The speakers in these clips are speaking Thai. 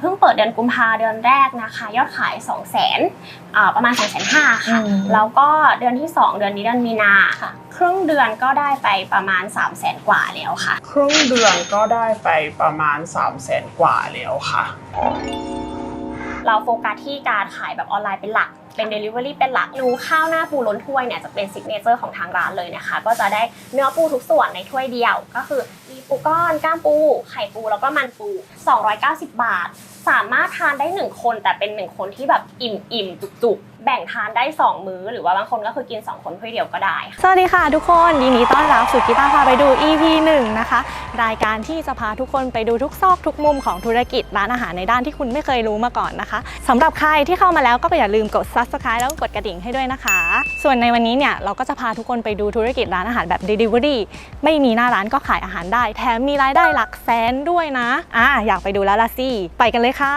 เพิ่งเปิดเดือนกุมภาเดือนแรกนะคะ ยอดขาย 2 0 0 0 0 0อ่าประมาณ2 5 0 0 0ค่ะอืมแล้วก็เดือนที่ 2 เดือนนี้เดือนมีนาค่ะ ครึ่งเดือนก็ได้ไปประมาณ 3 0 0 0 0 0กว่าแล้วค่ะ ครึ่งเดือนก็ได้ไปประมาณ 3 0 0แสนกว่าแล้วค่ะ เราโฟกัสที่การขายแบบออนไลน์เป็นหลัก เป็น Delivery เป็นหลักหนูข้าวหน้าปูล้นถ้วยเนี่ยจะเป็นซิกเนเจอร์ของทางร้านเลยนะคะ ก็จะได้เนื้อปูทุกส่วนในถ้วยเดียว ก็คือมีปูก้อนก้ามปู ไข่ปูแล้วก็มันปู 290 บาท สามารถทานได้ 1 คนแต่เป็น 1 คนที่แบบอิ่มอิ่มจุกจุกๆ แบ่งทานได้ 2 มื้อ หรือว่าบางคนก็คือกิน 2 คนถ้วยเดียวก็ได้ค่ะสวัสดีค่ะทุกคนยินดีต้อนรับสู่กีตาร์พาไปดู EP 1 นะคะ รายการที่จะพาทุกคนไปดูทุกซอกทุกมุมของธุรกิจร้านอาหารในด้านที่คุณไม่เคยรู้มาก่อนนะคะสำหรับใครที่เข้ามาแล้วก็อย่าลืมกด Subscribe แล้วกดกระดิ่งให้ด้วยนะคะ ส่วนในวันนี้เนี่ยเราก็จะพาทุกคนไปดูธุรกิจร้านอาหารแบบ Delivery ไม่มีหน้าร้านก็ขายอาหารได้ แถมมีรายได้หลักแสนด้วยนะอะอยากไปดูแล้วละสิไปกันเลยค่ะ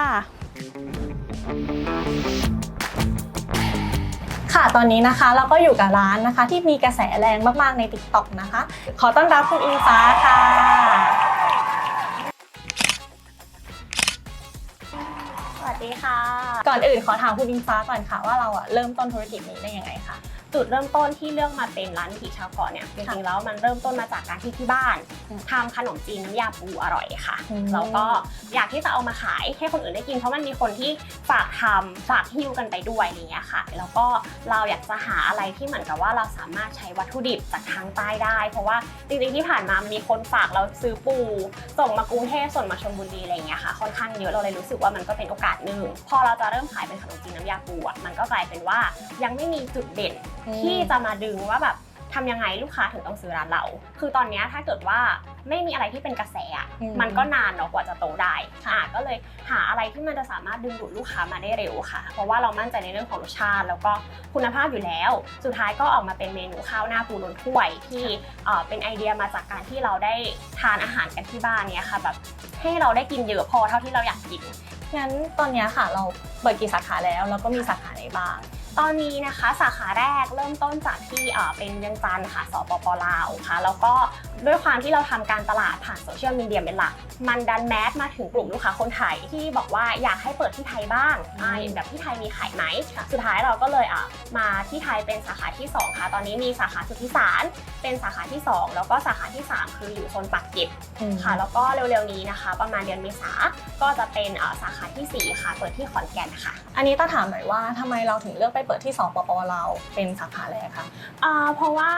ค่ะตอนนี้นะคะเราก็อยู่กับร้านนะคะ ที่มีกระแสแรงมากๆใน TikTok นะคะ ขอต้อนรับคุณอิงฟ้าค่ะ สวัสดีค่ะ ก่อนอื่นขอถามคุณอิงฟ้าก่อนค่ะว่าเราอะเริ่มต้นธุรกิจนี้ได้ยังไงคะจุดเริ่มต้นที่เลือกมาเป็นร้านวิถีชาวเกาะเนี่ยจริงๆแล้วมันเริ่มต้นมาจากการที่ที่บ้านอืมทำขนมจีนน้ำยาปูอร่อยค่ะอืมแล้วก็อยากที่จะเอามาขายให้คนอื่นได้กินเพราะมันมีคนที่ฝากทำฝากหิ้วกันไปด้วยอะไรเงี้ยค่ะ แล้วก็เราอยากจะหาอะไรที่เหมือนกับว่าเราสามารถใช้วัตถุดิบจากทางใต้ได้ เพราะว่าจริงๆที่ผ่านมามันมีคนฝากเราซื้อปู ส่งมากรุงเทพส่งมาชลบุรีอะไรเงี้ยค่ะค่อนข้างเยอะเราเลยรู้สึกว่ามันก็เป็นโอกาสหนึ่งพอเราจะเริ่มขายเป็นขนมจีนน้ำยาปูอะมันก็กลายเป็นว่ายังไม่มีจุดเด่นที่จะมาดึงว่าแบบทำยังไงลูกค้าถึงต้องซื้อร้านเรา คือตอนเนี้ยถ้าเกิดว่าไม่มีอะไรที่เป็นกระแสอะอืมมันก็นานเนาะกว่าจะโตได้อะก็เลยหาอะไรที่มันจะสามารถดึงดูดลูกค้ามาได้เร็วค่ะ เพราะว่าเรามั่นใจในเรื่องของรสชาติ แล้วก็คุณภาพอยู่แล้ว สุดท้ายก็ออกมาเป็นเมนูข้าวหน้าปูล้นถ้วยที่เอ่อเป็นไอเดียมาจากการที่เราได้ทานอาหารกันที่บ้านเนี่ยค่ะแบบให้เราได้กินเยอะพอเท่าที่เราอยากกิน งั้นตอนเนี้ยค่ะ เราเปิดกี่สาขาแล้ว แล้วก็มีสาขาไหนบ้าง ตอนนี้นะคะสาขาแรกเริ่มต้นจากที่เอ่อเป็นเวียงจันทร์ค่ะสปปลาวค่ะ แล้วก็ด้วยความที่เราทำการตลาดผ่านโซเชียลมีเดียเป็นหลัก มันดันแมสมาถึงกลุ่มลูกค้าคนไทยที่บอกว่าอยากให้เปิดที่ไทยบ้างอ่าอย่างแบบที่ไทยมีขายไหม สุดท้ายเราก็เลยอะมาที่ไทยเป็นสาขาที่ 2 ค่ะ ตอนนี้มีสาขาสุทธิสารเป็นสาขาที่ 2 แล้วก็สาขาที่ 3 คืออยู่โซนปากเกร็ดค่ะ แล้วก็เร็วๆนี้นะคะ ประมาณเดือนเมษาก็จะเป็นเอ่อสาขาทีสี่ 4 ค่ะ เปิดที่ขอนแก่นค่ะ อันนี้ต้องถามหน่อยว่าทำไมเราถึงเลือกไปเปิดที่สปปเราเป็นสาขาแรกค่ะเพราะว่า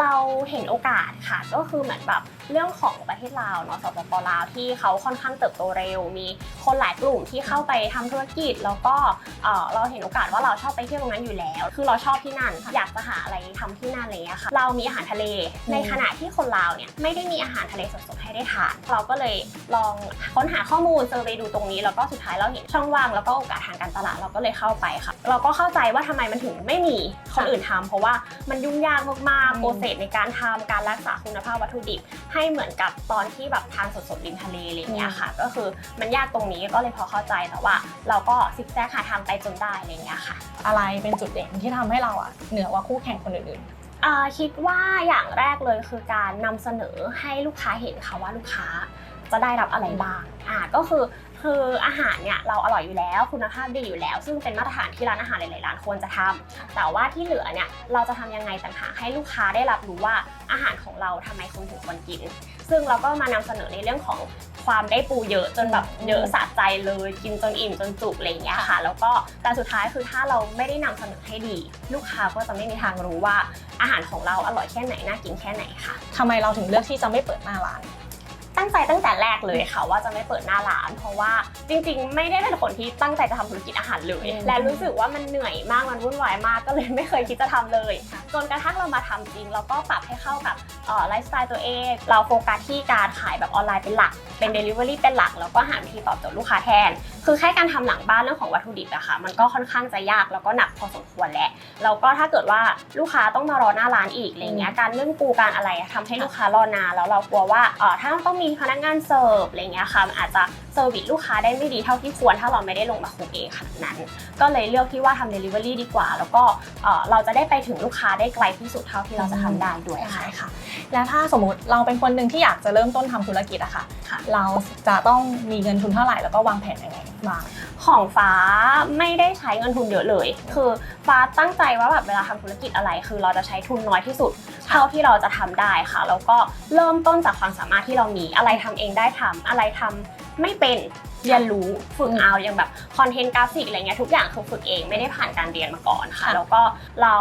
เราเห็นโอกาสค่ะก็คือเหมือนแบบเรื่องของประเทศลาวเนาะสปปลาวที่เขาค่อนข้างเติบโตเร็ว มีคนหลายกลุ่มที่เข้าไปทำธุรกิจ แล้วก็เราเห็นโอกาสว่าเราชอบไปเที่ยวตรงนั้นอยู่แล้ว คือเราชอบที่นั่น อยากจะหาอะไรทำที่นั่นอะไรเงี้ยค่ะเรามีอาหารทะเลในขณะที่คนลาวเนี่ยไม่ได้มีอาหารทะเลสดๆให้ได้ทานเราก็เลยลองค้นหาข้อมูลเซอร์เวย์ดูตรงนี้ แล้วก็สุดท้ายเราเห็นช่องว่างแล้วก็โอกาสทางการตลาดเราก็เลยเข้าไปค่ะเราก็เข้าใจว่าทำไมมันถึงไม่มีคนอื่นทำเพราะว่ามันยุ่งยากมากๆโปรเซสในการทำการรักษาคุณภาพวัตถุดิบให้เหมือนกับตอนที่แบบทานสดๆริมทะเลอะไรอย่างเงี้ยค่ะ ก็คือมันยากตรงนี้ก็เลยพอเข้าใจแต่ว่า เราก็ซิกแซกหาทางไปจนได้อะไรอย่างเงี้ยค่ะ อะไรเป็นจุดเด่นที่ทำให้เราอะเหนือกว่าคู่แข่งคนอื่นอ่าคิดว่าอย่างแรกเลยคือการนำเสนอให้ลูกค้าเห็นค่ะว่าลูกค้าจะได้รับอะไรบ้างอ่าก็คือ คืออาหารเนี่ยเราอร่อยอยู่แล้วคุณภาพดีอยู่แล้ว ซึ่งเป็นมาตรฐานที่ร้านอาหารหลายๆร้านควรจะทำแต่ว่าที่เหลือเนี่ยเราจะทำยังไงต่างหากให้ลูกค้าได้รับรู้ว่าอาหารของเราทำไมคนถึงควรกิน ซึ่งเราก็มานำเสนอในเรื่องของความได้ปูเยอะจนแบบเยอะสะใจเลยกินจนอิ่มจนจุกอะไรอย่างเงี้ยค่ะ แล้วก็แต่สุดท้ายคือถ้าเราไม่ได้นำเสนอให้ดี ลูกค้าก็จะไม่มีทางรู้ว่าอาหารของเราอร่อยแค่ไหนน่ากินแค่ไหนค่ะๆทำไมเราถึงเลือกที่จะไม่เปิดหน้าร้าน ตั้งใจตั้งแต่แรกเลยค่ะ ว่าจะไม่เปิดหน้าร้าน เพราะว่าจริง ๆ ไม่ได้เป็นคนที่ตั้งใจจะทำธุรกิจอาหารเลยอืมและรู้สึกว่ามันเหนื่อยมากมันวุ่นวายมากก็เลยไม่เคยคิดจะทำเลยจนกระทั่งเรามาทำจริงเราก็ปรับให้เข้ากับเอ่อไลฟ์สไตล์ตัวเอง เราโฟกัสที่การขายแบบออนไลน์เป็นหลัก เป็น Delivery เป็นหลักแล้วก็หาวิธีตอบโจทย์ลูกค้าแทน คือแค่การทำหลังบ้านเรื่องของวัตถุดิบอะค่ะ มันก็ค่อนข้างจะยากแล้วก็หนักพอสมควรแหละแล้วก็ถ้าเกิดว่าลูกค้าต้องมารอหน้าร้านอีกอะไรเงี้ยการเรื่องปูการอะไรอะทำให้ลูกค้ารอนานแล้วเรากลัวว่าเอ่อถ้าต้องมีพนักงานเสิร์ฟอะไรเงี้ยค่ะมันอาจจะเซอร์วิสลูกค้าได้ไม่ดีเท่าที่ควร ถ้าเราไม่ได้ลงมาคุกเองขนาดนั้น ก็เลยเลือกที่ว่าทำ Delivery ดีกว่า แล้วก็เอ่อเราจะได้ไปถึงลูกค้าได้ไกลที่สุดเท่าที่เราจะทำได้ด้วยค่ะใช่ค่ะ แล้วถ้าสมมติเราเป็นคนหนึ่งที่อยากจะเริ่มต้นทำธุรกิจอะค่ะค่ะ เราจะต้องมีเงินทุนเท่าไหร่แล้วก็วางแผนยังไง บ้าง ของฟ้าไม่ได้ใช้เงินทุนเยอะเลย คือฟ้าตั้งใจว่าแบบเวลาทำธุรกิจอะไร คือเราจะใช้ทุนน้อยที่สุด เท่าที่เราจะทำได้ค่ะ แล้วก็เริ่มต้นจากความสามารถที่เรามีอะไรทำเองได้ทำอะไรทำไม่เป็นเรียนรู้ฝึกเอาอย่างแบบคอนเทนต์กราฟิกอะไรเงี้ยทุกอย่างคือฝึกเองไม่ได้ผ่านการเรียนมาก่อนค่ะค่ะแล้วก็เรา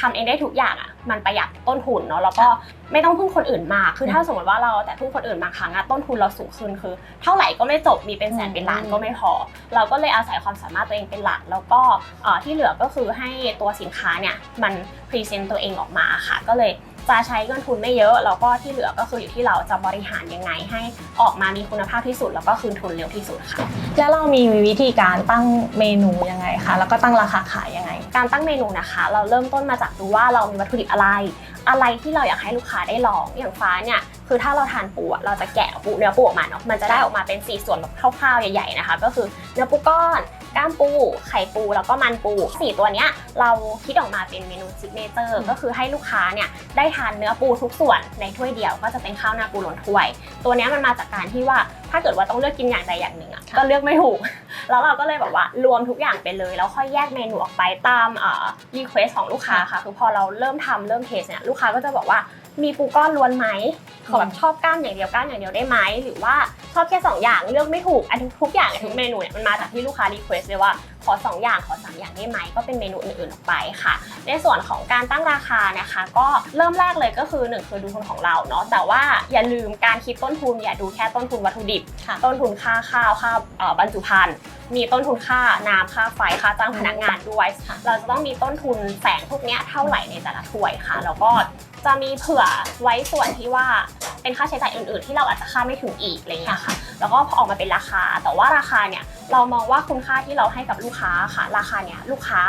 ทำเองได้ทุกอย่างอะ มันประหยัดต้นทุนเนาะแล้วก็ไม่ต้องพึ่งคนอื่นมากคือถ้าสมมติว่าเราแต่พึ่งคนอื่นบางครั้งอะต้นทุนเราสูงขึ้นคือ เท่าไหร่ก็ไม่จบมีเป็นแสนเป็นล้านก็ไม่พอ เราก็เลยอาศัยความสามารถตัวเองเป็นหลัก แล้วก็เอ่อที่เหลือก็คือให้ตัวสินค้าเนี่ยมันพรีเซนต์ตัวเองออกมาค่ะก็เลย จะใช้เงินทุนไม่เยอะแล้วก็ที่เหลือก็คืออยู่ที่เราจะบริหารยังไง ให้ออกมามีคุณภาพที่สุด แล้วก็คืนทุนเร็วที่สุดค่ะ แล้วเรามีวิธีการตั้งเมนูยังไงคะแล้วก็ตั้งราคาขายยังไง การตั้งเมนูนะคะ เราเริ่มต้นมาจากดูว่าเรามีวัตถุดิบอะไร อะไรที่เราอยากให้ลูกค้าได้ลองอย่างฟ้าเนี่ยคือถ้าเราทานปูอะเราจะแกะปูเนื้อปูออกมาเนาะมันจะได้ออกมาเป็นสี่ส่วนแบบคร่าวๆใหญ่ๆนะคะ ก็คือเนื้อปูก้อน กล้ามปู ไข่ปูแล้วก็มันปูสี่ตัวเนี้ยเราคิดออกมาเป็นเมนูซิกเนเจอร์ก็คือให้ลูกค้าเนี่ยได้ทานเนื้อปูทุกส่วนในถ้วยเดียวก็จะเป็นข้าวหน้าปูล้นถ้วย ตัวเนี้ยมันมาจากการที่ว่าถ้าเกิดว่าต้องเลือกกินอย่างใดอย่างหนึ่งอะค่ะก็เลือกไม่ถูก แล้วเราก็เลยแบบว่ารวมทุกอย่างไปเลย แล้วค่อยแยกเมนูออกไปตามรีเควสของลูกค้าค่ะคือพอเราเริ่มทำเริ่มเทสเนี่ยลูกค้าก็จะบอกว่า มีปูก้อนล้วนไหมขอแบบชอบกล้ามอย่างเดียวกล้ามอย่างเดียวได้ไหมหรือว่าชอบแค่สองอย่างเลือกไม่ถูกอันทุกทุกอย่างทุกเมนูเนี่ยมันมาจากที่ลูกค้ารีเควสเลยว่าขอสองอย่างขอสามอย่างได้ไหมก็เป็นเมนูอื่นๆออกไปค่ะ ในส่วนของการตั้งราคานะคะ ก็เริ่มแรกเลยก็คือหนึ่งคือดูทุนของเราเนาะแต่ว่าอย่าลืมการคิดต้นทุนอย่าดูแค่ต้นทุนวัตถุดิบค่ะต้นทุนค่าข้าวค่าเอ่อบรรจุภัณฑ์มีต้นทุนค่าน้ำค่าไฟค่าจ้างพนักงานด้วยค่ะเราจะต้องมีต้นทุนแฝงพวกเนี้ยเท่าไหร่ในแต่ละถ้วยค่ะ แล้วก็ จะมีเผื่อไว้ส่วนที่ว่าเป็นค่าใช้จ่ายอื่นๆ ที่เราอาจจะคาดไม่ถึงอีกอะไรเงี้ยค่ะ แล้วก็พอออกมาเป็นราคา แต่ว่าราคาเนี่ยเรามองว่าคุณค่าที่เราให้กับลูกค้าค่ะ ราคาเนี่ยลูกค้า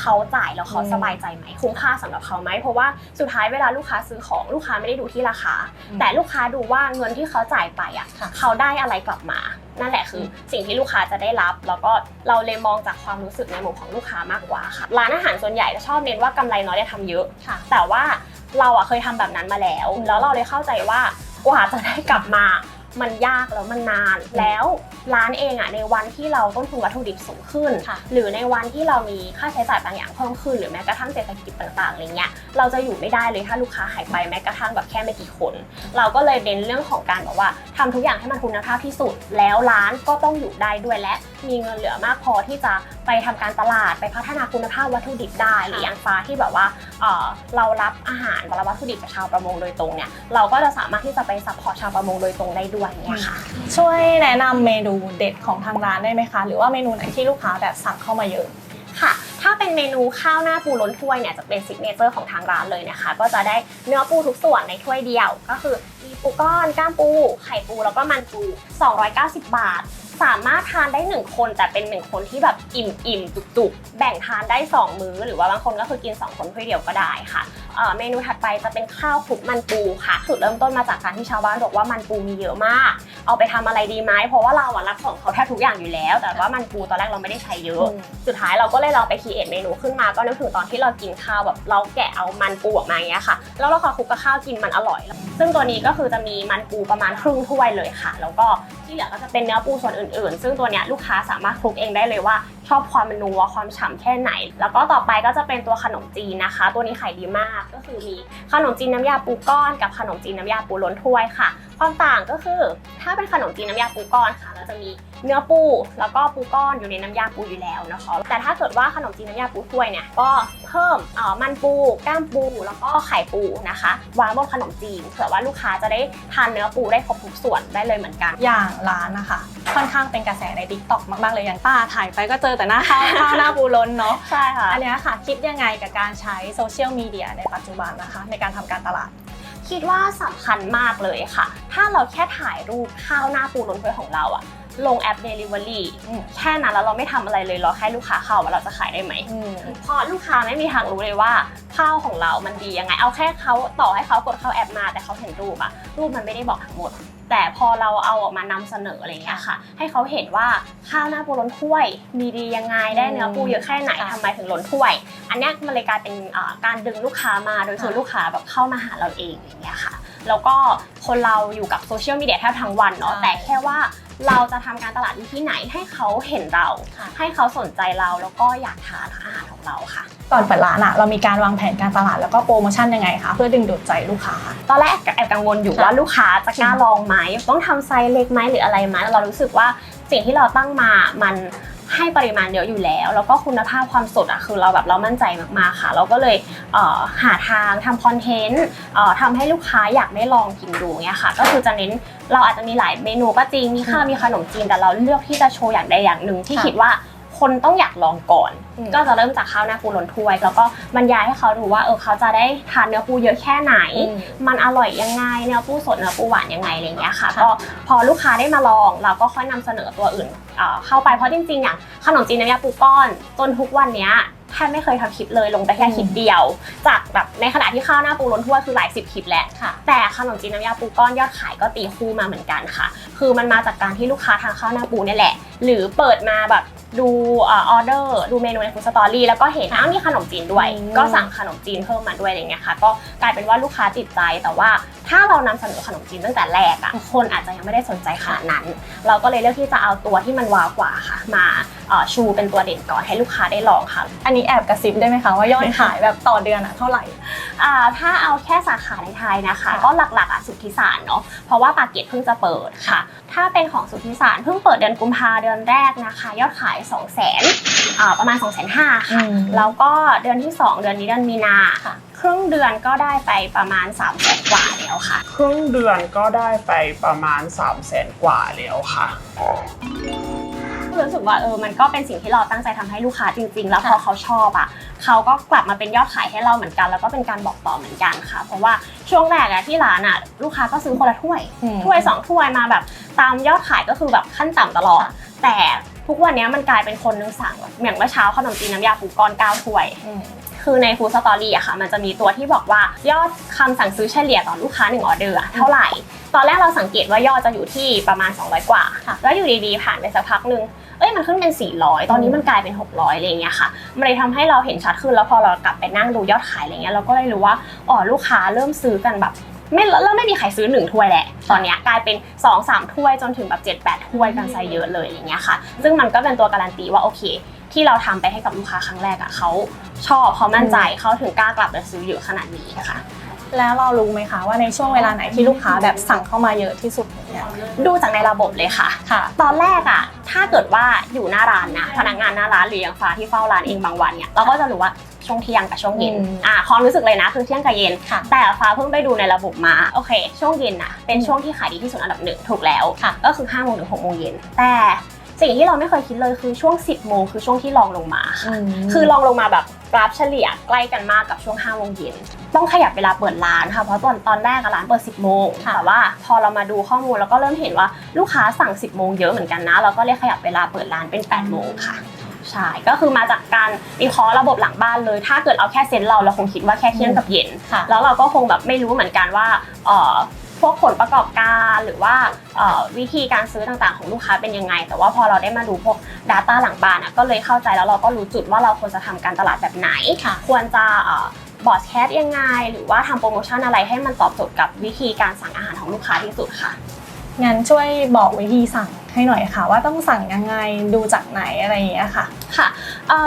เขาจ่ายแล้วเขาอืมสบายใจไหมคุ้มค่าสำหรับเขาไหมเพราะว่าสุดท้ายเวลาลูกค้าซื้อของลูกค้าไม่ได้ดูที่ราคาอืมแต่ลูกค้าดูว่าเงินที่เขาจ่ายไปอะค่ะเขาได้อะไรกลับมา นั่นแหละคืออสิ่งที่ลูกค้าจะได้รับ แล้วก็เราเลยมองจากความรู้สึกในมุมของลูกค้ามากกว่าค่ะร้านอาหารส่วนใหญ่จะชอบเน้นว่ากำไรน้อยได้ทำเยอะค่ะแต่ว่า เราอะเคยทำแบบนั้นมาแล้ว แล้วเราเลยเข้าใจว่ากว่าจะได้กลับมามันยากแล้วมันนานแล้วร้านเองอะในวันที่เราต้นทุนวัตถุดิบสูงขึ้นค่ะหรือในวันที่เรามีค่าใช้จ่ายบางอย่างเพิ่มขึ้น หรือแม้กระทั่งเศรษฐกิจต่างๆอะไรเงี้ยเราจะอยู่ไม่ได้เลยถ้าลูกค้าหายไปแม้กระทั่งแบบแค่ไม่กี่คน เราก็เลยเน้นเรื่องของการแบบว่าทำทุกอย่างให้มันคุณภาพที่สุด แล้วร้านก็ต้องอยู่ได้ด้วยและมีเงินเหลือมากพอที่จะไปทำการตลาดไปพัฒนาคุณภาพวัตถุดิบได้หรืออย่างฟ้าที่แบบว่าเอ่อเรารับอาหารรับวัตถุดิบจากชาวประมงโดยตรงเนี่ยเราก็จะสามารถที่จะไปซัพพอร์ตชาวประมงโดยตรงได้ด้วยเนี่ยค่ะช่วยแนะนำเมนูเด็ดของทางร้านได้ไหมคะ หรือว่าเมนูไหนที่ลูกค้าแบบสั่งเข้ามาเยอะค่ะ ถ้าเป็นเมนูข้าวหน้าปูล้นถ้วยเนี่ยจะเป็นซิกเนเจอร์ของทางร้านเลยนะคะ ก็จะได้เนื้อปูทุกส่วนในถ้วยเดียว ก็คือมีปูก้อน ก้ามปู ไข่ปู แล้วก็มันปู 290 บาท สามารถทานได้ 1 คน แต่เป็น 1 คนที่แบบอิ่มอิ่มจุกจุกๆแบ่งทานได้ 2 มื้อ หรือว่าบางคนก็คือกิน 2 คนถ้วยเดียวก็ได้ค่ะเอ่อเมนูถัดไปจะเป็นข้าวคลุกมันปูค่ะจุดเริ่มต้นมาจากการที่ชาวบ้านบอกว่ามันปูมีเยอะมาก เอาไปทำอะไรดีไหมเพราะว่าเราอะรับของเขาแทบทุกอย่างอยู่แล้ว แต่ว่ามันปูตอนแรกเราไม่ได้ใช้เยอะ สุดท้ายเราก็เลยลองไปคีเอทเมนูขึ้นมาก็นึกถึงตอนที่เรากินข้าวแบบเราแกะเอามันปูออกมาอย่างเงี้ยค่ะ แล้วเราขอคลุกกับข้าวกินมันอร่อย ซึ่งตัวนี้ก็คือจะมีมันปูประมาณครึ่งถ้วยเลยค่ะ แล้วก็ที่เหลือก็จะเป็นเนื้อปูส่วนอื่นๆ ซึ่งตัวเนี้ยลูกค้าสามารถคลุกเองได้เลยว่า ชอบความนัวความฉ่ำแค่ไหน แล้วก็ต่อไปก็จะเป็นตัวขนมจีนนะคะ ตัวนี้ขายดีมากก็คือมีขนมจีนน้ำยาปูก้อน กับขนมจีนน้ำยาปูล้นถ้วยค่ะ ความต่างก็คือถ้าเป็นขนมจีนน้ำยาปูก้อนค่ะเราจะมีเนื้อปูแล้วก็ปูก้อนอยู่ในน้ำยาปูอยู่แล้วนะคะ แต่ถ้าเกิดว่าขนมจีนน้ำยาปูถ้วยเนี่ยก็เพิ่มเอ่อมันปูก้ามปูแล้วก็ไข่ปูนะคะวางบนขนมจีนเผื่อว่าลูกค้าจะได้ทานเนื้อปูได้ครบทุกส่วนได้เลยเหมือนกัน อย่างร้านนะคะค่อนข้างเป็นกระแสใน t ิ k t o k มากๆเลยอย่างป้าถ่ายไปก็เจอแต่หน้าข้าวข้าวหน้าปูล้นเนาะใช่ค่ะอันเนี้ยค่ะคิดยังไงกับการใช้โซเชียลมีเดียในปัจจุบันนะคะ ในการทำการตลาด คิดว่าสำคัญมากเลยค่ะ ถ้าเราแค่ถ่ายรูปข้าวหน้าปูล้นถ้วยของเราอะลงแอป Delivery อืมแค่นั้นแล้วเราไม่ทำอะไรเลยเราให้ลูกค้าเข้ามาเราจะขายได้ไหมอืมเพราะลูกค้าไม่มีทางรู้เลยว่าข้าวของเรามันดียังไง เอาแค่เขาต่อให้เขากดเข้าแอปมาแต่เขาเห็นรูปอะรูปมันไม่ได้บอกทั้งหมด แต่พอเราเอาออกมานำเสนออะไรอย่างเงี้ยค่ะ ให้เขาเห็นว่าข้าวหน้าปูล้นถ้วย มีดียังไงได้เนื้อปูเยอะแค่ไหนค่ะทำไมถึงล้นถ้วย อันเนี้ยมันเลยกลายเป็นอ่าการดึงลูกค้ามาโดยส่วนค่ะลูกค้าแบบเข้ามาหาเราเองอย่างเงี้ยค่ะ แล้วก็คนเราอยู่กับโซเชียลมีเดียแทบทั้งวันเนาะใช่แต่แค่ว่า เราจะทำการตลาดที่ไหนให้เขาเห็นเราค่ะให้เขาสนใจเราแล้วก็อยากทานอาหารของเราค่ะ ก่อนเปิดร้านอะเรามีการวางแผนการตลาดแล้วก็โปรโมชั่นยังไงคะเพื่อดึงดูดใจลูกค้า ตอนแรกแอบกังวลอยู่ค่ะว่าลูกค้าจะกล้าลองไหมต้องทำไซส์เล็กไหมหรืออะไรไหมเรารู้สึกว่าสิ่งที่เราตั้งมามัน ให้ปริมาณเยอะอยู่แล้ว แล้วก็คุณภาพความสดอะคือเราแบบเรามั่นใจมากๆค่ะ เราก็เลยเอ่อหาทางทำคอนเทนต์เอ่อทำให้ลูกค้าอยากได้ลองกินดูเนี่ยค่ะ ก็คือจะเน้นเราอาจจะมีหลายเมนูก็จริงมีข้าวมีขนมจีนแต่เราเลือกที่จะโชว์อย่างใดอย่างหนึ่งที่ค่ะคิดว่า คนต้องอยากลองก่อนอืมก็จะเริ่มจากข้าวหน้าปูล้นถ้วย แล้วก็บรรยายให้เขาดูว่าเออเขาจะได้ทานเนื้อปูเยอะแค่ไหนอืมมันอร่อยยังไงเนื้อปูสดเนื้อปูหวานยังไงอะไรอย่างเงี้ยค่ะค่ะก็พอลูกค้าได้มาลองเราก็ค่อยนำเสนอตัวอื่นเอ่อเข้าไปเพราะจริงๆอย่างขนมจีนน้ำยาปูก้อนจนทุกวันเนี้ยแทบไม่เคยทำคลิปเลยลงไปแค่คลิปเดียว จากแบบในขณะที่ข้าวหน้าปูล้นถ้วยคือหลายสิบคลิปแหละค่ะแต่ขนมจีนน้ำยาปูก้อนยอดขายก็ตีคู่มาเหมือนกันค่ะ คือมันมาจากการที่ลูกค้าทานข้าวหน้าปูเนี่ยแหละ หรือเปิดมาแบบดูเออเดอร์ดูเมนูในฟู้ดสตอรี่แล้วก็เห็นอ้าวมีขนมจีนด้วยอืมก็สั่งขนมจีนเพิ่มมาด้วยอะไรเงี้ยค่ะ ก็กลายเป็นว่าลูกค้าติดใจแต่ว่าถ้าเรานำเสนอขนมจีนตั้งแต่แรกอะคนอาจจะยังไม่ได้สนใจขนาดนั้น เราก็เลยเลือกที่จะเอาตัวที่มันว้าวกว่าค่ะ มาเอ่อชูเป็นตัวเด่นก่อนให้ลูกค้าได้ลองค่ะ อันนี้แอบกระซิบได้ไหมคะว่ายอดขายแบบต่อเดือนอะเท่าไหร่ อ่าถ้าเอาแค่สาขาในไทยนะคะค่ะก็หลักๆอะสุทธิสารเนาะเพราะว่าปากเกร็ดเพิ่งจะเปิดค่ะ ถ้าเป็นของสุทธิสารเพิ่งเปิดเดือนกุมภาเดือนแรกนะคะ ยอดขาย 2 0 0 0 0 0อ่าประมาณ 2 5 0 0 0ค่ะอืมแล้วก็เดือนที่ 2 เดือนนี้เดือนมีนาค่ะครึ่งเดือนก็ได้ไปประมาณ3 0 0 0 0 0กว่าแล้วค่ะ ครึ่งเดือนก็ได้ไปประมาณ3 0 0แสนกว่าแล้วค่ะ รู้สึกว่าเออมันก็เป็นสิ่งที่เราตั้งใจทำให้ลูกค้าจริง ๆ แล้วพอค่ะเขาชอบอะเขาก็กลับมาเป็นยอดขายให้เราเหมือนกัน แล้วก็เป็นการบอกต่อเหมือนกันค่ะ เพราะว่าช่วงแรกอะที่ร้านอะลูกค้าก็ซื้อคนละถ้วยอืมถ้วยสองถ้วยมาแบบตามยอดขายก็คือแบบขั้นต่ำตลอดค่ะแต่ทุกวันนี้มันกลายเป็นคนนึงสั่งแบบอย่างเมื่อเช้าขนมจีนน้ำยาปูก้อนเก้าถ้วยอืม คือในฟู้ดสตอรี่อะค่ะ มันจะมีตัวที่บอกว่ายอดคำสั่งซื้อเฉลี่ยต่อลูกค้า1ออเดอร์อะเท่าไหร่ ตอนแรกเราสังเกตว่ายอดจะอยู่ที่ประมาณ 200 กว่าค่ะแล้วอยู่ดีๆผ่านไปสักพักหนึ่งเอ้ยมันขึ้นเป็น 400 ตอนนี้มันกลายเป็น 600อะไรเงี้ยค่ะ มันเลยทำให้เราเห็นชัดขึ้นแล้วพอเรากลับไปนั่งดูยอดขายอะไรเงี้ยเราก็เลยรู้ว่าอ๋อลูกค้าเริ่มซื้อกันแบบ ไม่เริ่มไม่มีใครซื้อหนึ่งถ้วยแหละ ตอนเนี้ยกลายเป็น2อสามถ้วยจนถึงแบบ7จ็ดแปดถ้วยกันซะเยอะเลยอย่างเงี้ยค่ะ ซึ่งมันก็เป็นตัวการันตีว่าโอเค ที่เราทำไปให้กับลูกค้าครั้งแรกอะเขาชอบเขามั่นใจเขาถึงกล้ากลับมาซื้อเยอะขนาดนี้ค่ะ แล้วเรารู้ไหมคะว่าในช่วงเวลาไหนที่ลูกค้าแบบสั่งเข้ามาเยอะที่สุดเนี่ยดูจากในระบบเลยค่ะ ค่ะ ตอนแรกอะถ้าเกิดว่าอยู่หน้าร้านนะพนักงานหน้าร้านหรือยังฟ้าที่เฝ้าร้านเองบางวันเนี่ยเราก็จะรู้ว่า ช่วงเที่ยงกับช่วงเย็นอืมอ่าความรู้สึกเลยนะคือเที่ยงกับเย็น ค่ะแต่ฟ้าเพิ่งไปดูในระบบมาโอเค ช่วงเย็นน่ะเป็นช่วงที่ขายดีที่สุดอันดับหนึ่งถูกแล้ว ค่ะ ก็คือ5้าโมงถึงหกโมงเย็นแต่สิ่งที่เราไม่เคยคิดเลยคือช่วง 10บโมงคือช่วงที่ลองลงมาค่ะ คือลองลงมาแบบกราฟเฉลี่ยใกล้กันมากกับช่วง5้าโมงเย็นต้องขยับเวลาเปิดร้านค่ะเพราะตอนตอนแรกอะร้านเปิด 10บโมงค่ะแต่ว่าพอเรามาดูข้อมูลเราก็เริ่มเห็นว่าลูกค้าสั่ง 10บโมงเยอะเหมือนกันนะ เราก็เลยขยับเวลาเปิดร้านเป็น8ปดโมงค่ะ ใช่ก็คือมาจากการวิเคราะห์ระบบหลังบ้านเลย ถ้าเกิดเอาแค่เซนส์เราเราคงคิดว่าแค่เที่ยงกับเย็น ค่ะแล้วเราก็คงแบบไม่รู้เหมือนกันว่าเอ่อพวกผลประกอบการหรือว่าเอ่อวิธีการซื้อต่างๆ ของลูกค้าเป็นยังไง แต่ว่าพอเราได้มาดูพวก Data หลังบ้านอะก็เลยเข้าใจแล้วเราก็รู้จุดว่าเราควรจะทำการตลาดแบบไหน ค่ะ ควรจะบอสแคสยังไง หรือว่าทำโปรโมชั่นอะไรให้มันตอบโจทย์กับวิธีการสั่งอาหารของลูกค้าที่สุดค่ะ งั้นช่วยบอกวิธีสั่ง ให้หน่อยค่ะ ว่าต้องสั่งยังไงดูจากไหนอะไรอย่างเงี้ยค่ะ ค่ะ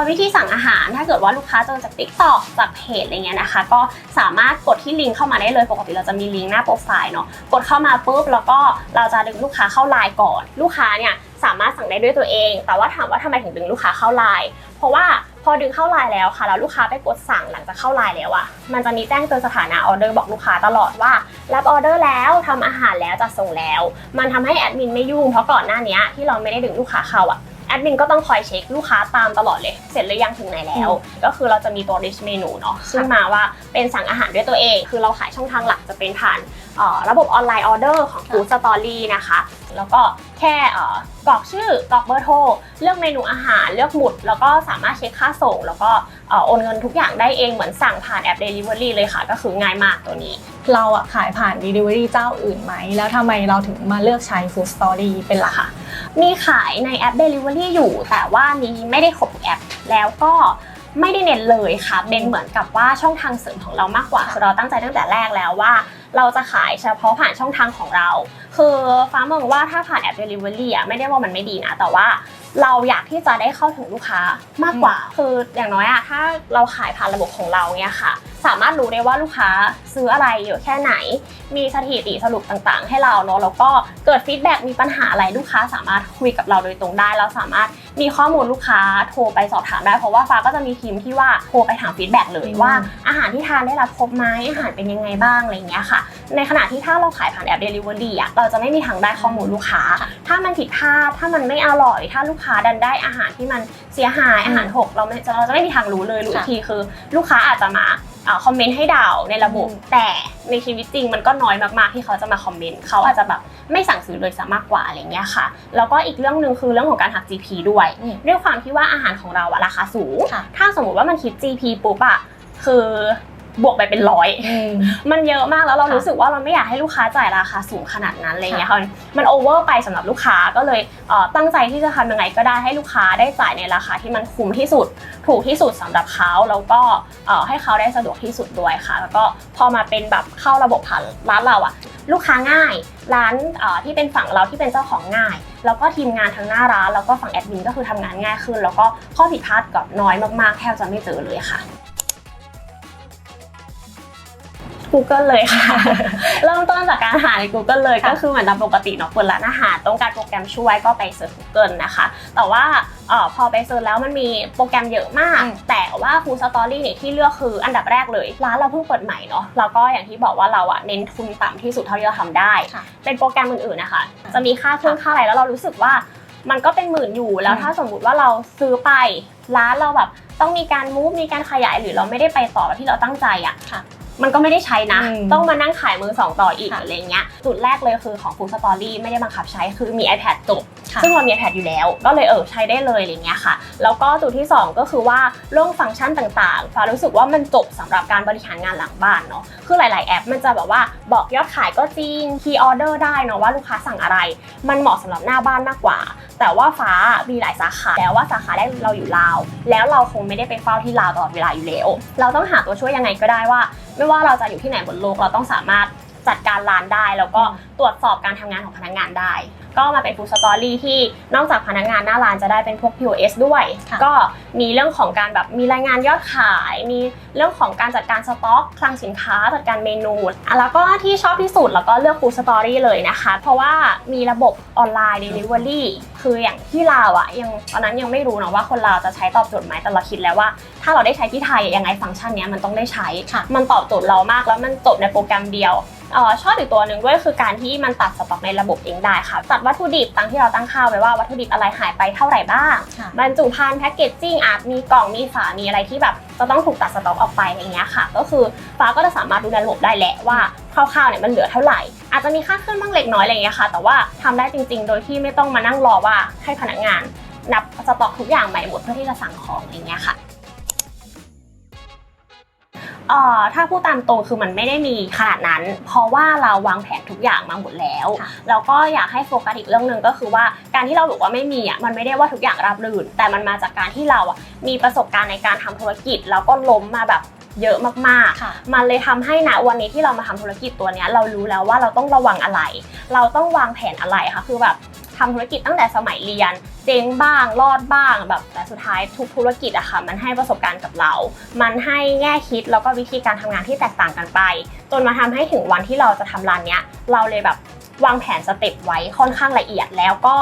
วิธีสั่งอาหารถ้าเกิดว่าลูกค้าเจอจาก TikTok จากเพจอะไรเงี้ยนะคะ ก็สามารถกดที่ลิงก์เข้ามาได้เลยปกติเราจะมีลิงก์หน้าโปรไฟล์เนาะกดเข้ามาปุ๊บแล้วก็เราจะดึงลูกค้าเข้าไลน์ก่อน ลูกค้าเนี่ย สามารถสั่งได้ด้วยตัวเอง แต่ว่าถามว่าทำไมถึงดึงลูกค้าเข้าไลน์เพราะว่าพอดึงเข้าไลน์แล้วค่ะแล้วลูกค้าไปกดสั่งหลังจากเข้าไลน์แล้วอะมันจะมีแจ้งเตือนสถานะออเดอร์บอกลูกค้าตลอดว่า รับออเดอร์แล้วทำอาหารแล้วจะส่งแล้ว มันทำให้แอดมินไม่ยุ่งเพราะก่อนหน้านี้ที่เราไม่ได้ดึงลูกค้าเข้าอะแอดมินก็ต้องคอยเช็คลูกค้าตามตลอดเลย เสร็จหรือยังถึงไหนแล้ว ก็คือเราจะมีตัว rich menu เนาะซึ่งมาว่าเป็นสั่งอาหารด้วยตัวเอง คือเราขายช่องทางหลักจะเป็นผ่านเอ่อระบบออนไลน์ออเดอร์ของ Food Story นะคะ แล้วก็แค่กรอกชื่อกรอกเบอร์โทรเลือกเมนูอาหารเลือกหมุด แล้วก็สามารถเช็คค่าส่ง แล้วก็โอนเงินทุกอย่างได้เองเหมือนสั่งผ่านแอป Delivery เลยค่ะ ก็คือง่ายมากตัวนี้ เราอะขายผ่าน Delivery เจ้าอื่นไหม แล้วทำไมเราถึงมาเลือกใช้ Food Story เป็นหลักค่ะ มีขายในแอป Delivery อยู่ แต่ว่ามีไม่ได้ครบแอปแล้วก็ไม่ได้เน้นเลยค่ะเป็นเหมือนกับว่าช่องทางเสริมของเรามากกว่าคือเราตั้งใจตั้งแต่แรกแล้วว่า เราจะขายเฉพาะผ่านช่องทางของเรา คือฟ้ามองว่าถ้าผ่านแอป Delivery อะไม่ได้ว่ามันไม่ดีนะ แต่ว่าเราอยากที่จะได้เข้าถึงลูกค้ามากกว่า คืออย่างน้อยอะถ้าเราขายผ่านระบบของเราเนี่ยค่ะ สามารถรู้ได้ว่าลูกค้าซื้ออะไรเยอะแค่ไหน มีสถิติสรุปต่างๆ ให้เราเนาะแล้วก็เกิดฟีดแบ็กมีปัญหาอะไรลูกค้าสามารถคุยกับเราโดยตรงได้แล้วสามารถมีข้อมูลลูกค้าโทรไปสอบถามได้ เพราะว่าฟ้าก็จะมีทีมที่ว่าโทรไปถามฟีดแบ็กเลยอืมว่า อาหารที่ทานได้รับครบไหมอาหารเป็นยังไงบ้างอะไรอย่างเงี้ยค่ะ ในขณะที่ถ้าเราขายผ่านแอป Delivery อะเราจะไม่มีทางได้ข้อมูลลูกค้า ถ้ามันผิดพลาดถ้ามันไม่อร่อย ถ้าลูกค้าดันได้อาหารที่มันเสียหายอาหารหกเราไม่เราจะไม่มีทางรู้เลยรู้อีกค่ะทีคือ ลูกค้าอาจจะมาเอ่อคอมเมนต์ให้ดาวในระบบอืมแต่ในชีวิตจริงมันก็น้อยมากๆที่เขาจะมาคอมเมนต์เขาอาจจะแบบไม่สั่งซื้อเลยซะมากกว่าอะไรเงี้ยค่ะ แล้วก็อีกเรื่องหนึ่งคือเรื่องของการหัก GP ด้วยอืมด้วยความที่ว่าอาหารของเราอะราคาสูงค่ะถ้าสมมติว่ามันคิด GP ปุ๊บอะคือ บวกไปเป็นร้อยอืมมันเยอะมากแล้วเราค่ะรู้สึกว่าเราไม่อยากให้ลูกค้าจ่ายราคาสูงขนาดนั้นอะไรเงี้ยค่ะมันมันโอเวอร์ไปสำหรับลูกค้าก็เลยเอ่อตั้งใจที่จะทำยังไงก็ได้ให้ลูกค้าได้จ่ายในราคาที่มันคุ้มที่สุด ถูกที่สุดสำหรับเขาแล้วก็เอ่อให้เขาได้สะดวกที่สุดด้วยค่ะ แล้วก็พอมาเป็นแบบเข้าระบบผ่านร้านเราอะลูกค้าง่าย ร้านเอ่อที่เป็นฝั่งเราที่เป็นเจ้าของง่าย แล้วก็ทีมงานทั้งหน้าร้านแล้วก็ฝั่งแอดมินก็คือทำงานง่ายขึ้น แล้วก็ข้อผิดพลาดกับน้อยมากๆแทบจะไม่เจอเลยค่ะ Google เลยค่ะ เริ่มต้นจากการหาใน Google เลยค่ะก็คือเหมือนตามปกติเนาะเปิดร้านอาหารต้องการโปรแกรมช่วยก็ไปเสิร์ช Google นะคะ แต่ว่าเอ่อพอไปเสิร์ชแล้วมันมีโปรแกรมเยอะมากอืมแต่ว่า Food Story เนี่ยที่เลือกคืออันดับแรกเลยร้านเราเพิ่งเปิดใหม่เนาะแล้วก็อย่างที่บอกว่าเราอะเน้นทุนต่ำที่สุดเท่าที่เราทำได้ค่ะเป็นโปรแกรมอื่นๆนะคะ จะมีค่าเครื่องค่าอะไรแล้วเรารู้สึกว่ามันก็เป็นหมื่นอยู่แล้วอืมถ้าสมมุติว่าเราซื้อไปร้านเราแบบต้องมีการมูฟมีการขยายหรือเราไม่ได้ไปต่อแบบที่เราตั้งใจอะค่ะ มันก็ไม่ได้ใช้นะ อืมต้องมานั่งขายมือสองต่ออีกค่ะอะไรเงี้ยจุดแรกเลยคือของ Food Story ไม่ได้บังคับใช้คือมี iPad จบ ค่ะซึ่งเรามี iPad อยู่แล้ว ก็เลยเออใช้ได้เลยอะไรเงี้ยค่ะ แล้วก็จุดที่ 2 ก็คือว่าเรื่องฟังก์ชันต่างๆฟ้ารู้สึกว่ามันจบสำหรับการบริหารงานหลังบ้านเนาะคือหลาย ๆ แอปมันจะแบบว่าบอกยอดขายก็จริงคีย์ออเดอร์ได้เนาะว่าลูกค้าสั่งอะไร มันเหมาะสำหรับหน้าบ้านมากกว่า แต่ว่าฟ้ามีหลายสาขาแล้วว่าสาขาแรกเราอยู่ลาว แล้วเราคงไม่ได้ไปเฝ้าที่ลาวตลอดเวลาอยู่แล้ว เราต้องหาตัวช่วยยังไงก็ได้ว่าไม่ว่าเราจะอยู่ที่ไหนบนโลกเราต้องสามารถจัดการร้านได้ แล้วก็ตรวจสอบการทำงานของพนักงานได้ ก็มาเป็นฟู o สตอรี่ที่นอกจากพนักงานหน้าร้านจะได้เป็นพวก POS ด้วย ค่ะ ก็มีเรื่องของการแบบมีรายงานยอดขาย มีเรื่องของการจัดการสต็อกคลังสินค้าจัดการเมนูอะแล้วก็ที่ชอบที่สุดแล้วก็เลือกฟู o สตอรี่เลยนะคะ เพราะว่ามีระบบออนไลน์ Delivery คืออย่างที่ลาวอะยังตอนนั้นยังไม่รู้นะว่าคนลาวจะใช้ตอบโจทย์ไหมแต่เราคิดแล้วว่า ถ้าเราได้ใช้ที่ไทยยังไงฟังก์ชันเนี้ยมันต้องได้ใช้ ค่ะ มันตอบโจทย์เรามากแล้วมันจบในโปรแกรมเดียว เอ่อชอบอีกตัวหนึ่งด้วยคือการที่มันตัดสต็อกในระบบเองได้ค่ะตัดวัตถุดิบตั้งที่เราตั้งค่าไว้ว่าวัตถุดิบอะไรหายไปเท่าไหร่บ้างค่ะ บรรจุภัณฑ์แพ็กเกจจิ้งอาจมีกล่องมีฝามีอะไรที่แบบจะต้องถูกตัดสต็อกออกไปอย่างเงี้ยค่ะ ก็คือฟ้าก็จะสามารถดูในระบบได้แหละว่าคร่าวๆเนี่ยมันเหลือเท่าไหร่ อาจจะมีค่าเครื่องบ้างเล็กน้อยอะไรอย่างเงี้ยค่ะ แต่ว่าทำได้จริง ๆ โดยที่ไม่ต้องมานั่งรอว่าให้พนักงานนับสต็อกทุกอย่างใหม่หมดเพื่อที่จะสั่งของอย่างเงี้ยค่ะ เอ่อถ้าพูดตามตรงคือมันไม่ได้มีขนาดนั้น เพราะว่าเราวางแผนทุกอย่างมาหมดแล้วค่ะแล้วก็อยากให้โฟกัสอีกเรื่องหนึ่งก็คือว่าการที่เราบอกว่าไม่มีอะมันไม่ได้ว่าทุกอย่างราบรื่น แต่มันมาจากการที่เราอะมีประสบการณ์ในการทำธุรกิจ แล้วก็ล้มมาแบบเยอะมากๆค่ะมันเลยทำให้นะวันนี้ที่เรามาทำธุรกิจตัวเนี้ยเรารู้แล้วว่าเราต้องระวังอะไร เราต้องวางแผนอะไรค่ะคือแบบ ทำธุรกิจตั้งแต่สมัยเรียน เจ๊งบ้างรอดบ้างแบบแต่สุดท้ายทุกธุรกิจอะค่ะมันให้ประสบการณ์กับเรา มันให้แง่คิดแล้วก็วิธีการทำงานที่แตกต่างกันไป จนมาทำให้ถึงวันที่เราจะทำร้านเนี้ยเราเลยแบบวางแผนสเต็ปไว้ค่อนข้างละเอียดแล้วก็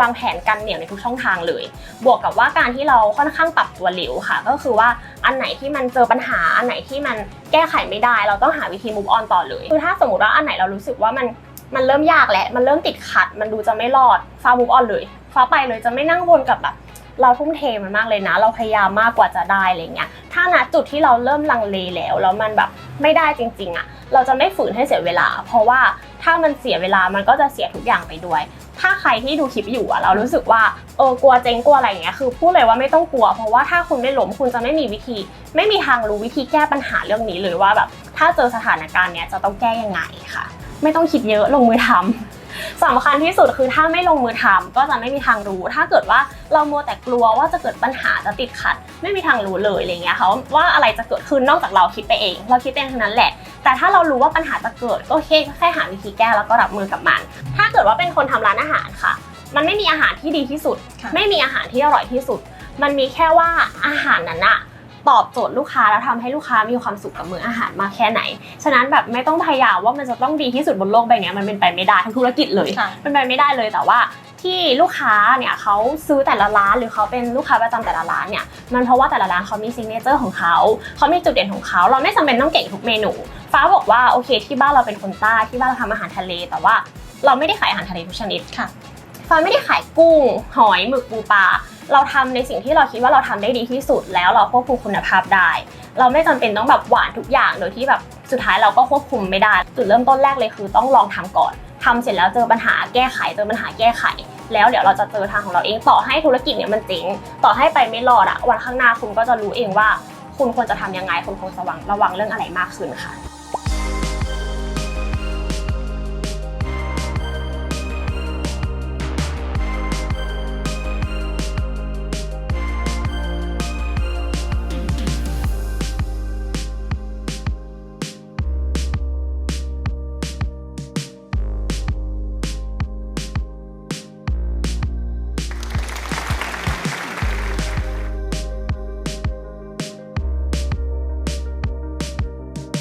วางแผนกันเหนี่ยวในทุกช่องทางเลย บวกกับว่าการที่เราค่อนข้างปรับตัวเร็วค่ะ ก็คือว่าอันไหนที่มันเจอปัญหาอันไหนที่มันแก้ไขไม่ได้ เราต้องหาวิธี move on ต่อเลย คือถ้าสมมติว่าอันไหนเรารู้สึกว่ามัน มันเริ่มยากแล้วมันเริ่มติดขัด มันดูจะไม่รอดฟ้า move on เลยฟ้าไปเลยจะไม่นั่งวนกับแบบเราทุ่มเทมันมากเลยนะ เราพยายามมากกว่าจะได้อะไรเงี้ย ถ้าณจุดที่เราเริ่มลังเลแล้วแล้วมันแบบไม่ได้จริง ๆอะเราจะไม่ฝืนให้เสียเวลา เพราะว่าถ้ามันเสียเวลามันก็จะเสียทุกอย่างไปด้วย ถ้าใครที่ดูคลิปอยู่อะเรารู้สึกว่าเออกลัวเจ๊งกลัวอะไรเงี้ยคือพูดเลยว่าไม่ต้องกลัว เพราะว่าถ้าคุณไม่หลมคุณจะไม่มีวิธี ไม่มีทางรู้วิธีแก้ปัญหาเรื่องนี้เลยว่าแบบถ้าเจอสถานการณ์เนี้ยจะต้องแก้ยังไงค่ะ ไม่ต้องคิดเยอะลงมือทำสำคัญที่สุดคือถ้าไม่ลงมือทำก็จะไม่มีทางรู้ ถ้าเกิดว่าเรามัวแต่กลัวว่าจะเกิดปัญหาจะติดขัด ไม่มีทางรู้เลยอะไรเงี้ยค่ะว่าอะไรจะเกิดขึ้นนอกจากเราคิดไปเอง เราคิดเองเท่านั้นแหละ แต่ถ้าเรารู้ว่าปัญหาจะเกิดก็แค่แค่หาวิธีแก้แล้วก็รับมือกับมัน ถ้าเกิดว่าเป็นคนทำร้านอาหารค่ะ มันไม่มีอาหารที่ดีที่สุดค่ะไม่มีอาหารที่อร่อยที่สุด มันมีแค่ว่าอาหารนั้นอะ ตอบโจทย์ลูกค้าแล้วทำให้ลูกค้ามีความสุขกับมื้ออาหารมากแค่ไหน ฉะนั้นแบบไม่ต้องพยายามว่ามันจะต้องดีที่สุดบนโลกใบเนี้ยมันเป็นไปไม่ได้ทั้งธุรกิจเลยค่ะเป็นไปไม่ได้เลยแต่ว่าที่ลูกค้าเนี่ยเขาซื้อแต่ละร้านหรือเขาเป็นลูกค้าประจำแต่ละร้านเนี่ยมันเพราะว่าแต่ละร้านเขามีซิงเนเจอร์ของเขาเขามีจุดเด่นของเขา เราไม่จำเป็นต้องเก่งทุกเมนู ฟ้าบอกว่าโอเคที่บ้านเราเป็นคนใต้ที่บ้านเราทำอาหารทะเล แต่ว่าเราไม่ได้ขายอาหารทะเลทุกชนิดค่ะ ฟ้าไม่ได้ขายกุ้ง หอยหมึกปูปลาเราทำในสิ่งที่เราคิดว่าเราทำได้ดีที่สุดแล้วเราควบคุมคุณภาพได้ เราไม่จำเป็นต้องแบบหวานทุกอย่างโดยที่แบบสุดท้ายเราก็ควบคุมไม่ได้ จุดเริ่มต้นแรกเลยคือต้องลองทำก่อนทำเสร็จแล้วเจอปัญหาแก้ไขเจอปัญหาแก้ไข แล้วเดี๋ยวเราจะเจอทางของเราเองต่อให้ธุรกิจเนี่ยมันเจ๊งต่อให้ไปไม่รอดอะวันข้างหน้าคุณก็จะรู้เองว่า คุณควรจะทำยังไงคุณควรจะระวังระวังเรื่องอะไรมากขึ้นค่ะ